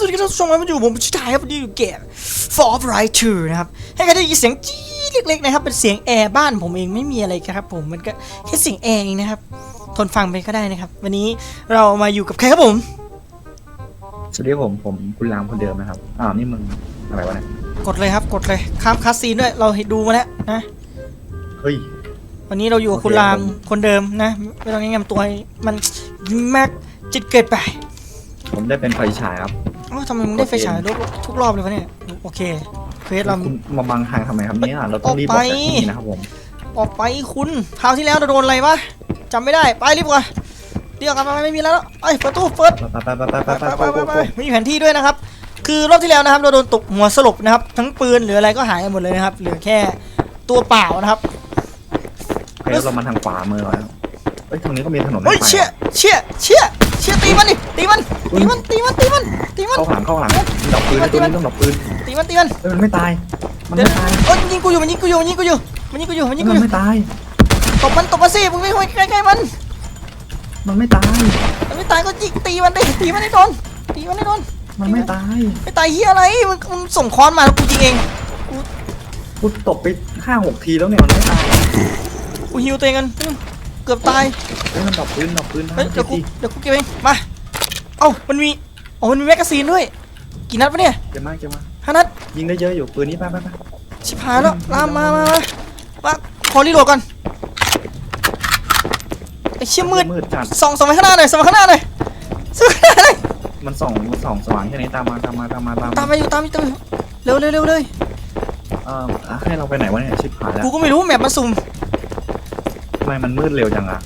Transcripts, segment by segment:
สวัสดีครับท่านผู้ชมครับมาอยู่ผมชิดท้ายครับวันนี้อยู่เกม For of Right to นะครับ ให้กันได้ยินเสียงจี๊ดเล็กๆนะครับ เป็นเสียงแอร์บ้านผมเองไม่มีอะไรครับผม มันก็แค่เสียงแอร์เองนะครับ ทนฟังไปก็ได้นะครับ วันนี้เรามาอยู่กับใครครับผม สวัสดีครับผม ผมคุณรามคนเดิมนะครับ อ้าวนี่มึงอะไรวะเนี่ย กดเลยครับ กดเลย ข้ามคัสซีนด้วย เราเห็นดูมาแล้วนะ เฮ้ย วันนี้เราอยู่กับคุณโอเครามผมคนเดิมนะ ไม่ต้องแนะนำตัว มันแม็กจิตเกิดไป ผมได้เป็นไฟฉายครับ อ๋อทำไมมึงได้ไฟฉายทุกทุกรอบเลยวะเนี่ย โอเคเควสเรา คุณมาบังทางทำไมครับเนี่ยเราต้องรีบออออกกไปจากที่นี่นะครับผม ออกไปคุณคราวที่แล้วเราโดนอะไรวะจำไม่ได้ ไปรีบกว่าเดี๋ยวกันไปไม่มีแล้วไอ้ยประตูเปิดไปไปไปไปไปไปไปไปไปไปไปไม่มีแผนที่ด้วยนะครับ คือรอบที่แล้วนะครับเราโดนตกหัวสลบนะครับ ทั้งปืนหรืออะไรก็หายหมดเลยนะครับ เหลือแค่ตัวเปล่านะครับเฮ้ยเรามาทางขวามือแล้วเฮ้ยทางนี้ก็มีถนนเฮ้ยให้ไปเชี่ยเชี่ยเชี่ยเชี่ยตีมันดิตีมันตีมันตีมันตีมันตีมันเข้าหลังเข้าหลังดอกปืนตัวนี้ต้องดอกปืนตีมันตีมันเฮ้ยมันไม่ตายมันเดี๋ยวไม่ตายเอ้ยมันยิงกูอยู่มันยิงกูอยู่มันยิงกูอยู่มันยิงกูอยู่มันยิงกูมัอนยู่ไม่ตายตบมันตบมันสิมึงไม่ไปใกล้ๆมัน มันไม่ตายมันไม่ตายก็ยิงตีมันดิตีมันให้โดนตีมันให้โดนมันไม่ตายไม่ตายเฮียอะไรมึงมึงส่งค้อนมาแล้วกูยิงเองกูตบไปห้าหกทีแล้วเนี่ยมันไม่ตายกูฮิวตัวเองกันเกือบตายเฮ้ยมันดอกปืนดอกปืนเฮ้ยเดี๋ยวกูทีเดี๋ยวกูเก็บเองมาเอ้ามันมีอ๋อมันมีแมกกาซีนด้วยกี่นัดวะเนี่ยเก็บมาเก็บมาห้านัดยิงได้เยอะอยู่ปืนนี้ไปไปไปชิบหายแล้วลามมามามามาขอรีโหลดก่อนไอ้เชี่ยมืดมืดจัดส่องส่องไปข้างหน้าหน่อยส่องไปข้างหน้าหน่อยส่องไปข้างหน้าหน่อยมันส่องส่องสว่างแค่นี้ตามมาตามมาตามมาตามตามไปอยู่ตามไปตามไปเร็วเร็วเร็วเลยเอ่ออะให้เราไปไหนวะเนี่ยชิบหายแล้วกูก็ไม่รู้แมปมันสุ่มทำ ไมมันมืดเร็วจังอะ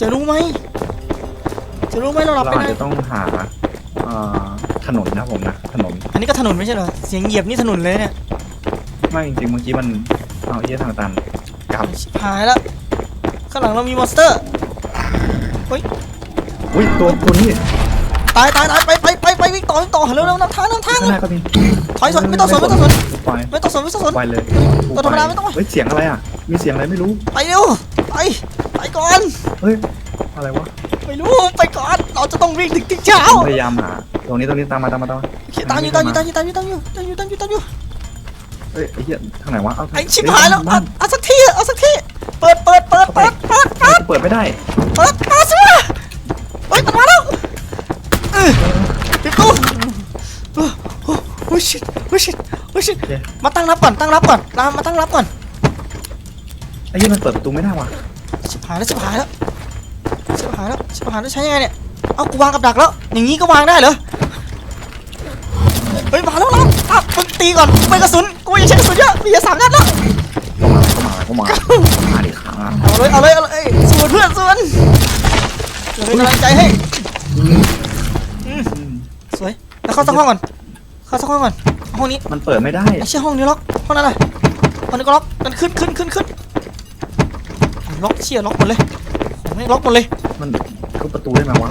จะรู้ไหมจะรู้ไหมเราหลับเราไปอาจไหนจะต้องหาเอ่อถนนนะผมนะถนนอันนี้ก็ถนนไม่ใช่เหรอเสียงเหยียบนี่ถนนเลยเนี่ยไม่จริงๆเมื่อกี้มันเอาเยี่ยทางตันกลับชิบหายแล้วข้างหลังเรามีมอนสเตอร์อุ้ยตัวตัวนี้ตายตายตายไปไปไปไปวิ่งต่อวิ่งต่อเร็วเร็วนำทางนำทาง ข้างหน้าก็มีถอยสวนไม่ต้องสวนไม่ต้องสวนไปไม่ต้องสนไม่ต้องสนไปเลยตัวธรรมดาไม่ต้อง เฮ้ยเสียงอะไรอะมีเสียงอะไรไม่รู้ไปเร็ว ไป ไปก่อน เฮ้ย อะไรวะ ไม่รู้ ไปก่อน เราจะต้องวิ่งถึงที่เช้าผมพยายามหา ตรงนี้ตรงนี้ตามมาตามมาตามมาโอเคตามอยู่ตามอยู่ตามอยู่ตามอยู่ตามอยู่ตามอยู่ตามอยู่ตามอยู่ เฮ้ยไอ้เหี้ยทางไหนวะ เอาทางไอ้ชิบหายแล้วบ้าเอานเอาสักทีเอาสักทีเปิดเปิดเปิดเปิดเปิดเฮ้ยกูเปิดไม่ได้ เปิดมาสิวะเฮ้ยมันมาแล้วเออปิดตู้โอ้โหโอ้ชิตโอ้ชิตโอ้ชิตโอเคมาตั้งรับก่อนตั้งรับก่อนตามมาตั้งรับก่อน ไอ้เหี้ยมันเปิดประตูไม่ได้ว่ะชิบหายแล้วชิบหายแล้วชิบหายแล้วชิบหายแล้วใช้ยังไงเนี่ยเอากูวางกับดักแล้ว อย่างนี้ก็วางได้เหรอเฮ้ยมาแล้วล่ะอะมึงตีก่อนไม่กระสุนกูยังใช้กระสุนเยอะมีแค่สามนัดแล้วก็มาก็มาก็มาก็มาดิครับ เอาเลยเอาเลยเอาเลยเอ้ยสวนเพื่อนสวนเดี๋ยวเป็นกำลังใจให้อืมสวยแล้วเข้าสักห้องก่อนเข้าสักห้องก่อนห้องนี้มันเปิดไม่ได้ ไอ้เชี่ยห้องนี้ล็อกห้องนั้นน่ะห้องนี้ก็ล็อกกันขึ้นขึ้นขึ้นขึ้น ล็อกเชี่ยล็อกหมดเลยของไม่งล็อกหมดเลย มันทุบประตูได้ไหมวะ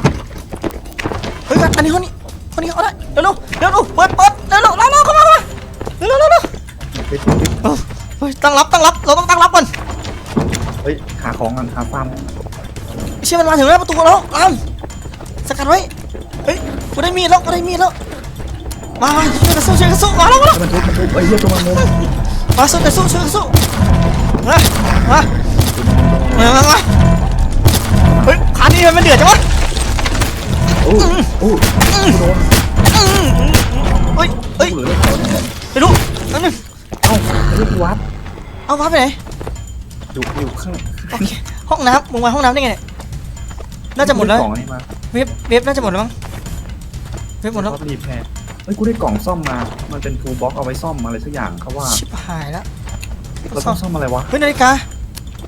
เฮ้ยอันนี้ห้องนี้ห้องนี้เอาได้เร็วเร็วเร็วเร็วเปิดเปิดเร็วเร็วเร็วเร็วเข้ามาเข้ามาเร็วเร็วเร็วเร็วเฮ้ยทุบดิเออเฮ้ยตั้งรับตั้งรับเราต้องตั้งรับก่อนเฮ้ยหาของกันหาฟาร์มเชี่ยมันมาถึงแล้วประตูแล้วอามสกัดไว้เฮ้ยกูได้มีดแล้วกูได้มีดแล้วมามาช่วยกันสู้ช่วยกันสู้มาแล้วมาแล้วมันทุบมันทุบไอ้เหี้ยตัวมันมาสู้กันสู้ช่วยกันสู้มามา มามามาเฮ้ยขานี้มันเดือดจังวะโอ้โอ้โดนเฮ้ยเฮ้ยเดือเลยไปดูนั่นนึงเอ้าไอ้เหี้ยกูวัดเอาพาไปไหนอยู่อยู่ข้างโอเคห้องน้ำมึงมาห้องน้ำได้ไงเนี่ยน่าจะหมดแล้วกล่องนี่มาเว็บเว็บน่าจะหมดแล้วมั้งเว็บหมดแล้วรอบรีแพร์เฮ้ยกูได้กล่องซ่อมมา มันเป็นฟูลบ็อกเอาไว้ซ่อมอะไรสักอย่างเขาว่าชิบหายแล้วเราต้องซ่อมอะไรวะเฮ้ยนาฬิกา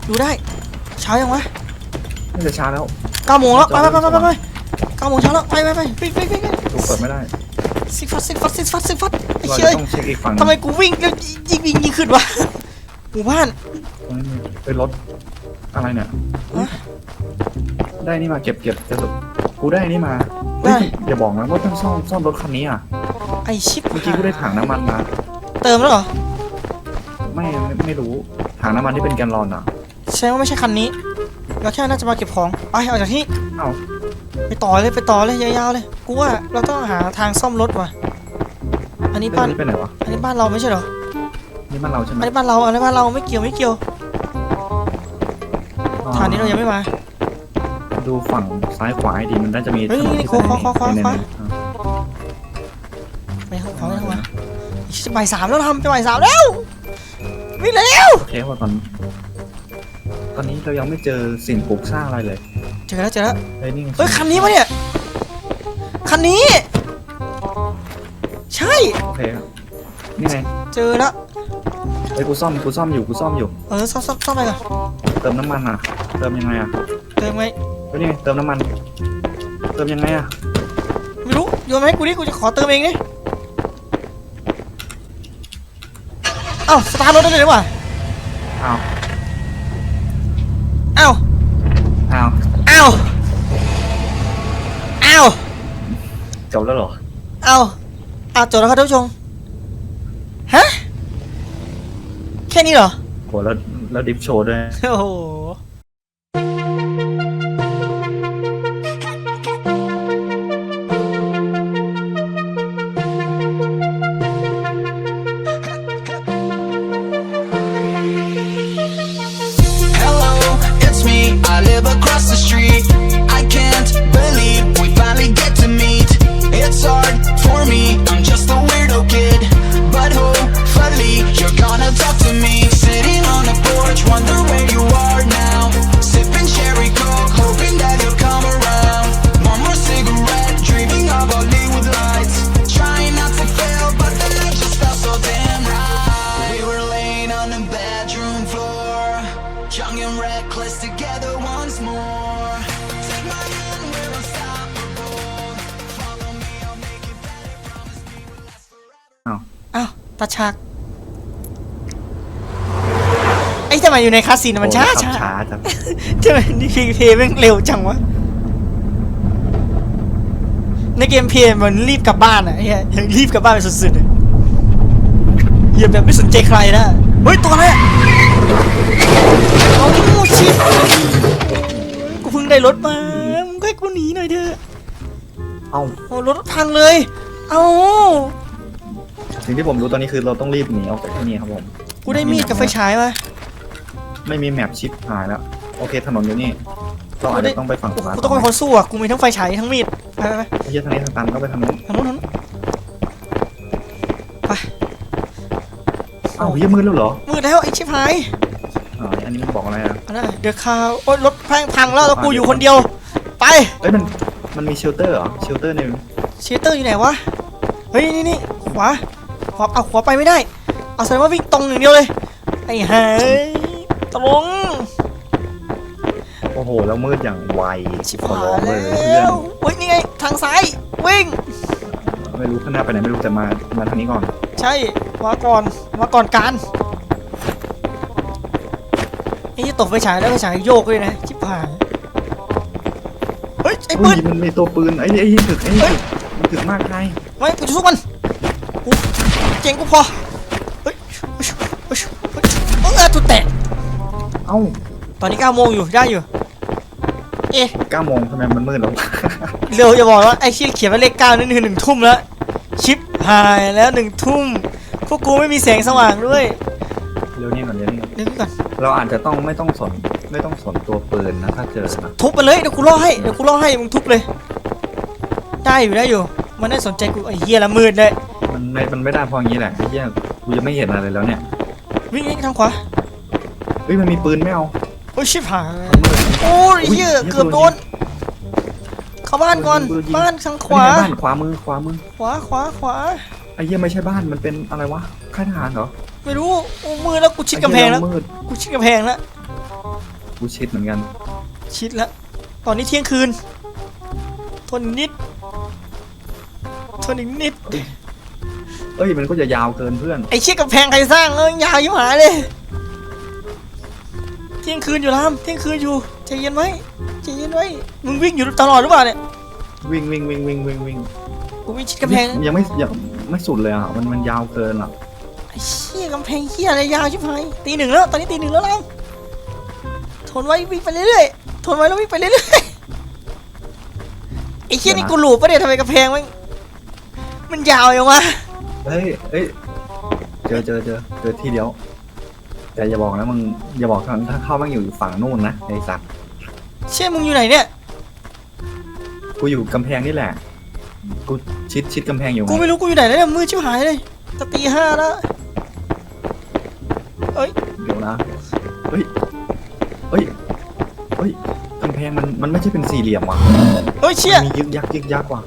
ดูได้ เช้ายังวะน่าจะช้าแล้วเก้าโมงแล้วไปไปไปไปไปไปเก้าโมงเช้าแล้วไปไปไปวิ่งวิ่งวิ่งวิ่งดูเปิดไม่ได้สิฟัดสิฟัดสิฟัดสิฟัดไอ้เราเชี่ยจะต้องเช็คอีกฝั่งทำไมกูวิ่งแล้วยิงยิงยิงขึ้นวะหมู่บ้านตรงนี้มีเป็นรถอะไรเนี่ย ฮะ ได้นี่มาเก็บเก็บจะสุดกูได้นี่มาเฮ้ยได้ อย่าบอกนะว่าต้องซ่อมซ่อมรถคันนี้อะไอชิปเมื่อกี้กูได้ถังน้ำมันมาเติมแล้วเหรอไม่ไม่ไม่รู้ถังน้ำมันที่เป็นแกนลลอนอะแสดงว่าไม่ใช่คันนี้ เราแค่น่าจะมาเก็บของไปออกจากที่เอ้าไปต่อเลยไปต่อเลยยาวๆเลยกูว่าเราต้องหาทางซ่อมรถว่ะ อันนี้เอ้ยบ้าอันนนี้ไปไหนวะอันนี้บ้านเราไม่ใช่เหรอนี่บ้านเราใช่ไหมอันนี้บ้านเราอันนี้บ้านเราไม่เกี่ยวไม่เกี่ยวฐานนี้เรายังไม่มา ดูฝั่งซ้ายขวาให้ดีมันน่าจะมีเฮ้ยถนนนี่ที่ขวาขวาขวาขวาในขวานั้นอะไปเข้าเขาไปเข้ามาจะบ่ายสามแล้วทำจะบ่ายสามแล้ววิ่งเร็วโอเคว่าตอนต อนนี้เรายังไม่เจอสิ่งปลูกสร้างอะไรเลยเจอแล้วเจอแล้วเฮ้ยนี่ไงเฮ้ยคันนี้ปะเนี่ยคันนี้ ใช่โอเคครับนี่ไงเจอแล้วเฮ้ยกูซ่อมกูซ่อมอยู่กูซ่อมอยู่เออซ่อมซ่อมซ่อมไปก่อนเติมน้ำมันอะ เติมยังไงอะเติมไงเฮ้ยนี่ไงเติมน้ำมัน เติมยังไงอะไม่รู้โยนมาให้กูดิกูจะขอเติมเองนี่เอ้าสตาร์ทรถได้เลยดีกว่าอ้าว เอ้า อ้าว เอ้าเอ้าจบแล้วเหรอ เอ้าเอ้าจบแล้วครับท่านผู้ชมฮะแค่นี้เหรอ โห แล้วแล้วดิฟโชว์ด้วย โอ้โห Young and reckless together once more. Take my hand, we're unstoppable. Follow me, I'll make it better. Promise me we'll last forever. เอ้าตาฉากไอ้ทำไมอยู่ในคาสิโนมันช้าโอ้ยขัช้าบช้าจังทำไมนี่เพลงเพลงแม่งเร็วจังวะในเกมเพลงมันรีบกลับบ้านอะไอ้เหี้ยยังรีบกลับบ้านไปสุดๆอะเหยียบแบบไม่สนใจใครนะเฮ้ยตัวอะไรอะ เอาชิบกูเพิ่งได้รถมามึงก็ให้กูหนีหน่อยเถอะเอ้าโอ้รถพังเลย เอาสิ่งที่ผมรู้ตอนนี้คือเราต้องรีบหนีออกจากที่นี่ครับผมกูได้มีดกับไฟฉายมาไม่มีแมปชิปหายแล้ว โอเคถนนอยู่นี่เราอาจจะต้องไปฝั่งขวากูต้องเป็นคนสู้อะกูมีทั้งไฟฉายทั้งมีดไปไปไปไอ้เหี้ยทางนี้ทางตันก็ไปทางนู้นทางนู้นทางนู้นไปเอ้าเหี้ยมืดแล้วเหรอมืดแล้วไอ้ชิบหายอ๋ออั นนี้มันบอกอะไรอะอันนั้นเดือดคาวโอ๊ยรถพังพังแล้วแล้วกูอยู่คนเดียว ไปเอ้ยมันมันมีเชลเตอร์เหรอเชลเตอร์ในเชเตอร์อยู่ไหนวะเฮ้ยนี่นี่ขวาขวาเอาขวาไปไม่ได้ เอาแสดงว่าวิ่งตรงอย่างเดียวเลยไอ้เฮ้ยตรงโอ้โหแล้วมืดอย่างไวชิบขอหาร้องยเลยแล้เพื่อนวเฮ้ยนี่ไงทางซ้ายวิ่งไม่รู้ข้างหน้าไปไหนไม่รู้แต่มามาทางนี้ก่อน ใช่มาก่อนมาก่อนการ ไอ้ยี่ตกไฟฉายแล้วไฟฉายโยกเลยนะชิบหายเฮ้ยไอ้ปือุ้นยมันมีตัวปืนไอ้ไอ้ยี่ถึกไอ้เฮ้ยถึกมันถึกมากใครไม่กูจะสู้มันกูเก่งกูพอเฮ้ยเฮ้ยเฮ้ยเฮ้ยเออตุดแตกเอ้าตอนนี้9โมงอยู่ได้อยู่เอ๊ะเก้าโมงทำไมมันมืดแล้วเร็วจะบอกว่าไอ้ที่เขียนว่าเลขเก้านั่นคือหนึ่งทุ่มแล้วชิปหายแล้วหนึ่งทุ่มพวกกูไม่มีแสงสว่างด้วย เร็วนี่ก่อนเร็วนี่ก่อนเดี๋ยวก่อนเราอาจจะต้องไม่ต้องสนไม่ต้องสนตัวปืนนะ ถ้าเจอนะทุบไปเลยเดี๋ยวกูล่อให้เดี๋ยวกูล่อให้มึงทุบเลย ได้อยู่ได้อยู่ มันได้สนใจกูไอ้เหี้ยละมืดเลยมันไม่มันไม่ได้เพออย่างนี้แหละไอ้เหี้ยกูจะไม่เห็นอะไรแล้วเนี่ยวิ่งวิ่งทางขวาเฮ้ยมันมีปืนไม่เอาโอ้ยชิบหายมันมืดโอ้ยเหี้ยเกือบโดนเข้าบ้านก่อนปืนยิงบ้านทางขเฮ้ยวานี่ไงบ้านขวามือขวามือขวาขวาขวาไอ้เหี้ยไม่ใช่บ้านมันเป็นอะไรวะค่ายทหารเหรอ ไม่รู้โอ้มืดแล้วกูชิดกำแพงแล้ว ไอ้เหี้ยมืดกูชิดกำแพงแล้ว กูชิดเหมือนกัน ชิดแล้ว ตอนนี้เที่ยงคืน ทนอีกนิด ทนอีกนิด เอ้ยมันก็จะยาวเกินเพื่อน ไอ้เชี่ยกำแพงใครสร้างเอ้ยยาวยิ่งหายเลย เที่ยงคืนอยู่ลามเที่ยงคืนอยู่ใจเย็นไว้ใจเย็นไว้ มึงวิ่งอยู่ตลอดหรือเปล่าเนี่ย วิ่งวิ่งวิ่งวิ่งวิ่งวิ่งกูวิ่งชิดกำแพงยังไม่ยังไม่สุดเลยอะมันมันยาวเกินอะ ไอ้เชี่ยกำแพงเชี่ยอะไรยาวชิบหายตีหนึ่งแล้วตอนนี้ตีหนึ่งแล้วลามทนไว้วิ่งไปเรื่อยๆทนไว้แล้ววิ่งไปเรื่อยๆไอ้เหี้ยนี่กูหลูบปะเนี่ยทำไมกระเพงมันมันยาวยังวะเฮ้ยเฮ้ยเจอเจอเจอเจอทีเดียวแต่อย่าบอกนะมึงอย่าบอกนะถ้าเข้ามึงอยู่ฝั่งนู่นนะไอ้สัตว์เชี่ยมึงอยู่ไหนเนี่ยกูอยู่กำแพงนี่แหละกูชิดชิดกำแพงอยู่ไงกูไม่รู้กูอยู่ไหนแล้วเนี่ยมืดชิบหายเลยจะตีห้าแล้วเอ้ยเดี๋ยวนะเฮ้ยเฮ้ยเฮ้ยกำแพงมันมันไม่ใช่เป็นสี่เหลี่ยมว่ะเฮ้ยเชี่ยมียึกยักยึกยักว่ะ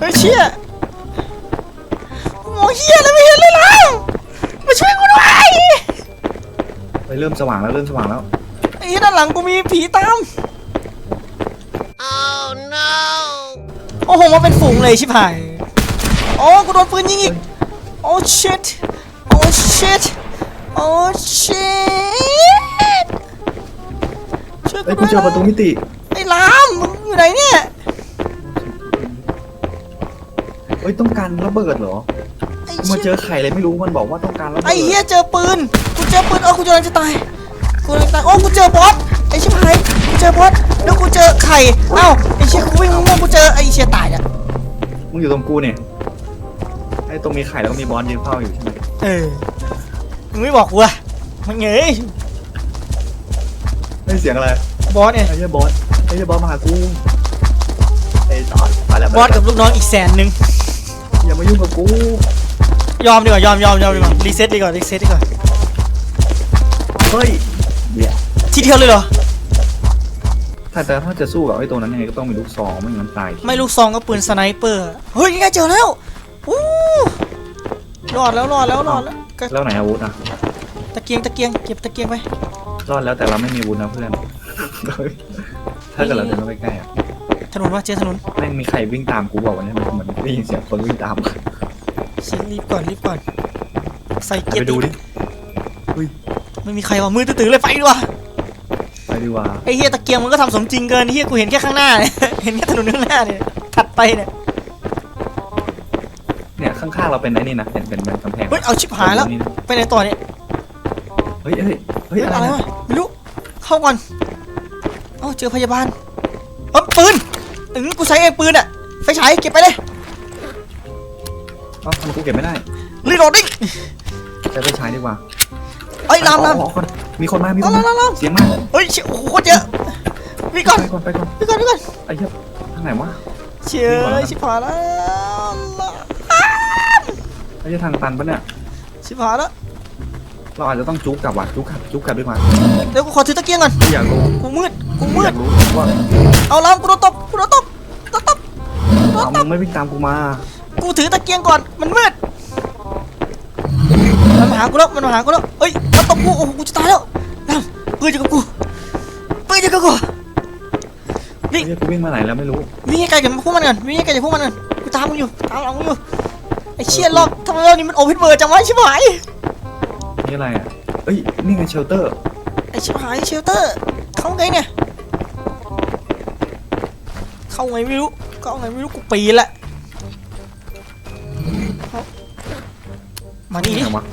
เฮ้ยเชี่ยโอ้เฮียแล้วไม่เห็นเลยล่ะมาช่วยกูด้วยเฮ้ยเริ่มสว่างแล้วเริ่มสว่างแล้วไอ้เหี้ยด้านหลังกูมีผีตามโอ้โหมาเป็นฝูงเลยชิบหาย โอ้กูโดนปืนยิงอีก โอ้ shit โอ้ shit โอ้ shit ช่วยเฮ้ยกูกูด้วยเจอประตูมิติไอ้ลามมึงอยู่ไหนเนี่ยเฮ้ยต้องการระเบิดเหรอไอ้กูมาเจเชี่ยอไข่เลยไม่รู้มันบอกว่าต้องการระเบิดไอ้เหี้ยเจอปืน กูเจอปืนเออกูกำลังจะตายกูกำลังจะตาย โอ้กูเจอบอส ไอ้ชิบหายกูเจอบอส แล้วกูเจอไข่ เอ้าไอ้เชี่ยกูวิ่งมั่วๆกูเจอไอ้เชี่ยตายอะมึงอยู่ตรงกูเนี่ยไอ้ตรงมีไข่แล้วก็มีบอลยืนเฝ้าอยู่ใช่ไหมเออ มึงไม่บอกกูอะมึงเงยไอ้ยเสียงอะไรบอสเนี่ยไอ้เหี้ยบอสไอ้เหี้ยบอสมาหากูไอ้ตอนไปแล้วบอสกับลูกน้องอีกแสนหนึ่งอย่ามายุ่งกับกูยอมดีกว่ายอมยอมยอมดีกว่ารีเซ็ตดีกว่ารีเซ็ตดีกว่าเฮ้ยเดี๋ยวทีเดียวเลยเหรอถ้าแต่ถ้าจะสู้กับไอ้ตัวนั้นยังไงก็ต้องมีลูกซองไม่งั้นตายไม่ลูกซองก็ปืนสไนเปอร์เฮ้ยนี่ไงเจอแล้วอู้ รอดแล้วรอดแล้วรอดแล้วก็แล้วไหนอาวุธอะ ตะเกียงตะเกียงเก็บตะเกียงไปรอดแล้วแต่เราไม่มีอาวุธนะเพื่อน ถ้าเกิดเราเดินเข้าไปใกล้อะถนนว่าเจอถนนแม่งมีใครวิ่งตามกูบอกวันนี้มันเหมือนได้ยินเสียงคนวิ่งตามเสียงรีบก่อนรีบก่อน ใส่เกียไปร์ดูดิ ไม่มีใครว่ามือตื้อๆเลยไปดีกว่าไปดีกว่าไอ้เฮียตะเกียงมันก็ทำสมจริงเกินเฮียกูเห็นแค่ข้างหน้าเนี่ย เห็นแค่ถนนข้างหน้าเนี่ยถัดไปเนี่ยเนี่ย ข้างๆเราเป็นไอ้นี่นะเป็นเป็นเป็นกำแพงเฮ้ยเอาชิบหายแล้วนี่นะไปไหนต่อเนี่ยเฮ้ยเฮ้ยเฮ้ยเฮ้ยอะไรอะไรนะวะไม่รู้เข้าก่อนเอ้าเจอพยาบาลเอ้าปืนถึงกูใช้เองปืนอะไฟฉายเก็บไปเลยเอ้าทำไมกูเก็บไม่ได้รีโหลดดิใช้ไปใช้ดีกว่าเอ้ยลามลามอ๋อคนมีคนมามีคนลามลามลามเสียงมากเฮ้ยเชี่ยโอ้โหโคตรเยอะวิ่งก่อนไปก่อนไปก่อนวิ่งก่อนวิ่งก่อนไอ้เหี้ยทางไหนวะเชี่ยวิ่งก่อนแล้วกันชิบหายแล้ว ไอ้เหี้ยทางตันปะเนี่ยชิบหายแล้วเราอาจจะต้องจุกกลับว่ะจุกกลับจุกกลับดีกว่าเดี๋ยวกูขอถือตะเกียงก่อนอยากรู้กูมืดกูมือดยากรู้ว่าเอาลามกูโดนตบกูโดนตบโดนตบเอามึงไม่วิ่งตามกูมากูถือตะเกียงก่อนมันมืดมันมาหากูแล้วมันมาหากูแล้วเฮ้ยมันตบกูโอ้โหกูจะตายแล้วลามปืนอยู่กับกูปืนอยู่กับกูไอ้เหี้ยกูวิ่งมาไหนแล้วไม่รู้วิ่งให้ไกลจากพวกมันก่อนวิ่งให้ไกลจากพวกมันก่อนกูตามมึงอยู่ตามหลังมึงอยู่ ไอ้เชี่ยรอบทำไมรอบนี้มันโอเพนเวิร์ดจังวะชิบหายนี่อะไรอะเอ้ย นี่ไงเชลเตอร์ ไอ้ชิบหายเชลเตอร์ เข้าไงเนี่ย เข้าไงไม่รู้เข้าไงไม่รู้กูปีนละเอามานี่ดิไหนวะ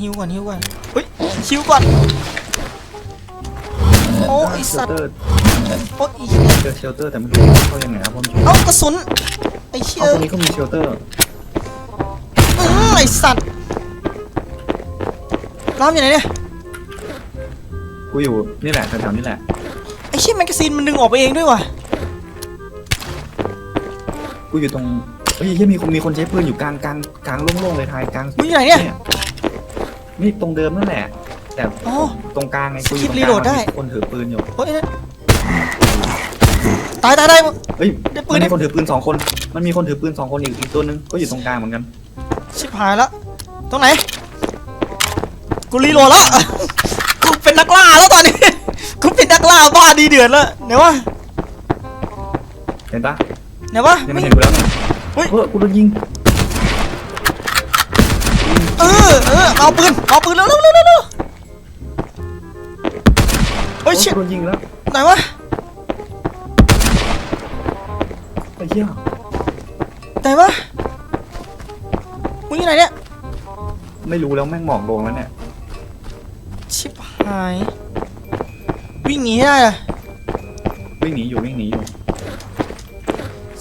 ฮิวก่อนฮิวก่อนเฮ้ยฮิวก่อนโอ้ไอเชสัลตว์เตอร์โอ้ยอีเจอเชลเตอร์แต่ไม่รู้เข้ายังไงครับผมเอากระสุน ไอเชี่ยเอาตรงนี้ก็มีเชลเตอร์ อื้อไอสัตว์รามอยู่ไหนเนี่ย กูอยู่นี่แหละแถวๆนี่แหละ ไอเชี่ยแมกกาซีนมันดึงออกไปเองด้วยว่ะ กูอยู่ตรงเฮ้ยยังมีคนมีคนใช้ปืนอยู่กลางกลางกลางโล่งๆเลยทายกลางมึงอยู่ไหนเนี่ย นี่ตรงเดิมนั่นแหละ แต่อ๋อ ตรงกลางไงกูอยู่ตรงสกิปรีกโหลลางดได้ มีคนถือปืนอยู่เฮ้ยนั่น ตายตายตายมึงเฮ้ยได้ปืมันนได้มีคนถือปืนสองคน มันมีคนถือปืนสองคนอีกอีกตัวนึงก็อยู่ตรงกลางเหมือนกัน ชิบหายแล้วตรงไหน กูรีโหลดแล้ว กูเป็นนักล่าแล้วตอนนี้ กูเป็นนักล่าบ้าดีเดือดแล้วไหนวะเห็นปะไหนวะเนี่ยไม่มันเห็นกูแล้วเนี่ยเฮ้ย เออกูโดนยิงเออเออเอาปืนเอาปืนเร็วเร็วเร็วเร็วเร็วเฮ้ยโอ้เชี่ยกูโดนยิงแล้วไหนวะ ไอ้เหี้ยไหนวะมึงอยู่ไหนเนี่ยไม่รู้แล้วแม่งหมอกลงแล้วเนี่ย ชิบหาย วิ่งหนีให้ได้อะวิ่งหนีอยู่วิ่งหนีอยู่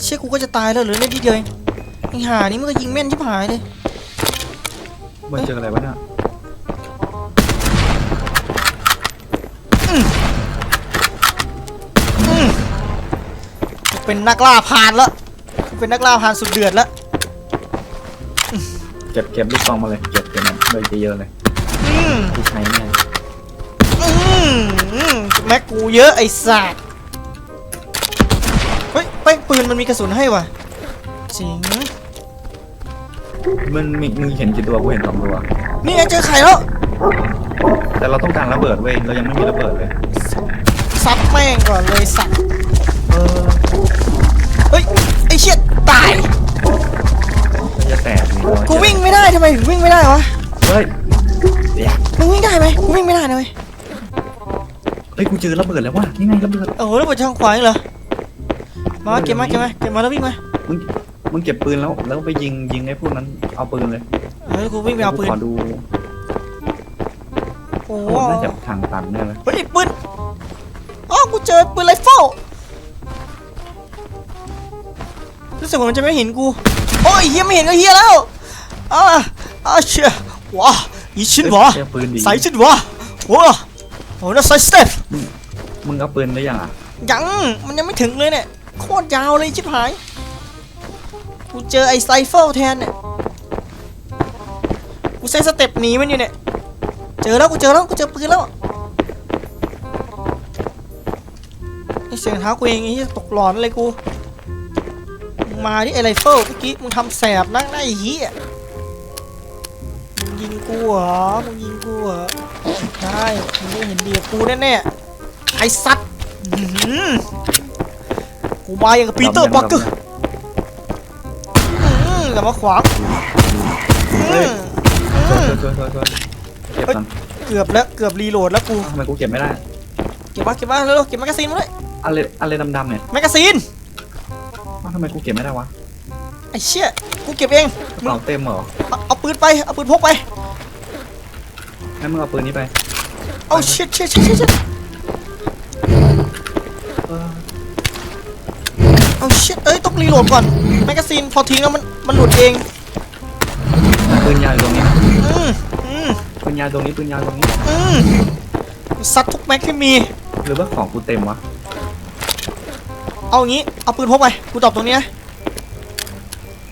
เชี่ยกูก็จะตายแล้วเหรือเล่นทีเดียวเองไอ้ห่านี่มันก็ยิงแม่นชิบหายเลยมันเจออะไรวะเนี่ย เป็นนักล่าพรานแล้วกูเป็นนักล่าพรานสุดเดือดแล้วเก็บเก็บลูกซองมาเลยเก็บเก็บมันเลยเยอะๆเลยอืมที่ใช้เนี่ยอืมอืมแม็กกูเยอะไอ้สัตว์เฮ้ยเป้งปืนมันมีกระสุนให้ว่ะจริงมันมีมึงเห็นกี่ตัวกูเห็นสองตัว นี่ไงเจอไข่แล้วแต่เราต้องการระเบิดเว้ยเรายังไม่มีระเบิดเลยซัดแม่งก่อนเลยสัตว์ เออเฮ้ย ไอ้เชี่ยตายมันจะแตกนี่เรากูวิ่งไม่ได้ทำไมถึงวิ่งไม่ได้วะ เฮ้ยเดี๋ยวมึงวิ่งได้ไหมกูวิ่งไม่ได้นะเว้ยเฮ้ยกูเจอระเบิดแล้วว่ะนี่ไงระเบิดโอ้โหแล้วบนทางขวาอีกเหรอ มาเก็บมาเก็บมาเก็บมาแล้ววิ่งมามึงมึงเก็บปืนแล้วแล้วไปยิงยิงไอ้พวกนั้นเอาปืนเลยเฮ้ยกูวิ่งไปเอาปืน ขอดูโอ้โหน่าจะทางตันเนี่ยเลยเฮ้ยปืนอ๋อกูเจอปืนไรเฟิล รู้สึกว่ามันจะไม่เห็นกู โอ้ยเฮียไม่เห็นก็เฮียแล้วอ่าอ่าเชี่ยว้าอีชินวะเจอปืนดีใส่ชินวะว้าโอ้น่าใส่สเต็ปมึงเอาปืนได้ยังอะยังมันยังไม่ถึงเลยเนี่ยโคตรยาวเลยชิบหายกูเจอไอ้ไซเฟิลแทนเนี่ยกูใช้สเต็ปหนีมันอยู่เนี่ยเจอแล้วกูเจอแล้วกูเจอปืนแล้วไอ้เสียงเท้ากูเองไอ้เหี้ยตกหลอนเลยกู มึงมาดิไอ้ไรเฟิลเมื่อกี้มึงทำแสบนักนะไอ้เหี้ยมึงยิงกูเหรอมึงยิงกูเหรอได้มึงไม่เห็นดีกับกูแน่ๆไอ้สัตว์อื้อหือกูมาอย่างกับปีเตอร์บักเกอร์อืมอย่ามาขวางเฮ้ยอืมช่วยช่วยช่วยช่วยเก็บกันเกือบแล้วเกือบรีโหลดแล้วกูทำไมกูเก็บไม่ได้ เก็บมาเก็บมาเร็วๆเก็บแมกกาซีนมาด้วยอะไรอะไรดำๆเนี่ยแมกกาซีนอ้าวทำไมกูเก็บไม่ได้วะไอ้เชี่ยกูเก็บเองกระเป๋าเต็มเหรอเอาเอาปืนไปเอาปืนพกไปงั้นมึงเอาปืนนี้ไปเอาเชี่ยเชี่ยเชี่ยเชี่ยเชี่ยเออเอาเชี่ยเอ้ยต้องรีโหลดก่อนแมกกาซีนพอทิ้งแล้วมันมันหลุดเองปืนยาวอยู่ตรงนี้อืมอืมปืนยาวตรงนี้ปืนยาวตรงนี้ อืมซัดทุกแม็กที่มี หรือว่าของกูเต็มวะ เอางี้ เอาปืนพกไป กูตอบตรงนี้นะ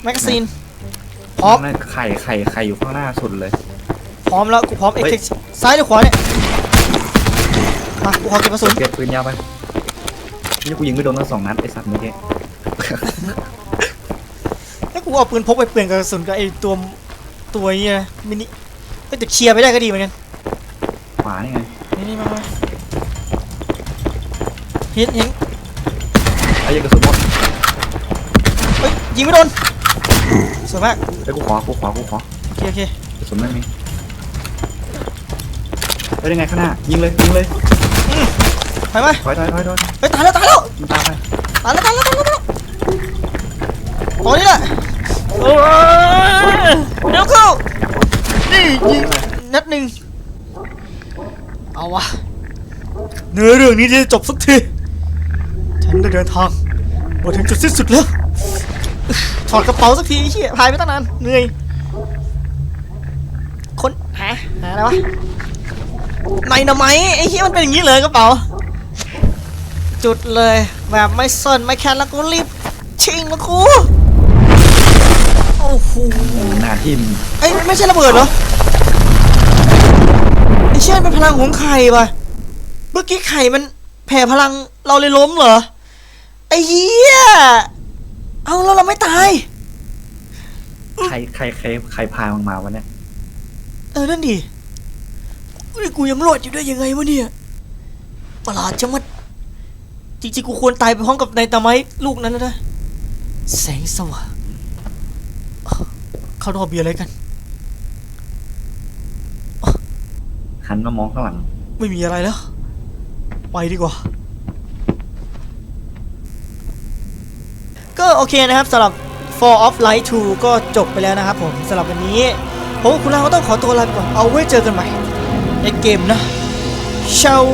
แมกกาซีน พร้อม นั่นไข่ไข่ไข่อยู่ข้างหน้าสุดเลย พร้อมแล้ว กูพร้อมเอ็กเฮ้ยซ์ซ้ายหรือขวาเนี่ย มา กูขอเก็บกระสุน เก็บปืนยาวไป นี่กูยิงไม่โดนทั้งสองนัดไอ้สัตว์เมื่อกี้ให้กูเอาปืนพกไปเปลี่ยนกับกระสุนกับไอ้ตัวตัวนี้นะมินิเอ้ยแต่เคลียร์ไปได้ก็ดีเหมือนกัน ขวานี่ไง นี่นี่มามาเห็นเห็น ไอ้ยังกระสุนหมด เฮ้ ยยิงไม่โดนสวยมากไอ้กูขอกูขอกูขอโอเคโอเคกระสุนไม่มีไปได้ไงข้างหน้ายิงเลยยิงเลยไปไหมถอยถอยถอยถอยเฮ้ยตายแล้วตายแล้วมันตามไปตายแล้วตายแล้วตายแล้วตายแล้วตรงนี้แหละโอ้ยเดี๋ยวเข้านี่ยิงนัดหนึ่งเอาวะเนื้อเรื่องนี้จะจบสักทีฉันได้เดินทางมาถึงจุดสิ้นสุดแล้ว ถอดกระเป๋าสักทีไอ้เหี้ยพายไปตั้งนานเหนื่อยคนหาหาอะไรวะในหนาไหมไอ้เหี้ยมันเป็นอย่างนี้เลยกระเป๋า จุดเลยแบบไม่สนไม่แคร์แล้วก็รีบชิงมาคูโอ้โหหน้าทิมไอ้ยไม่ใช่ระเบิดเหรอไอ้เชี่ยเป็นพลังของไข่ปะเมื่อกี้ไข่มันแผ่พลังเราเลยล้มเหรอไอ้เหี้ย เอาแล้วเราไม่ตาย ใครใครใครใครพามึงมาวะเนี่ยเออ นั่นดิเฮ้ยกูยังรอดอยู่ได้ยังไงวะเนี่ย ประหลาดจังมัดจริงๆ กูควรตายไปพร้อมกับในตาไม้ลูกนั้นแล้วนะ แสงสว่างอ้าวเข้านอกเบียร์อะไรกัน หันมามองข้างหลัง ไม่มีอะไรแล้ว ไปดีกว่า ก็โอเคนะครับสำหรับ For of Light 2 ก็จบไปแล้วนะครับผมสำหรับวันนี้ผมคุณลาก็ต้องขอตัวลาไปก่อนเอาไว้เจอกันใหม่ในเกมนะ Shall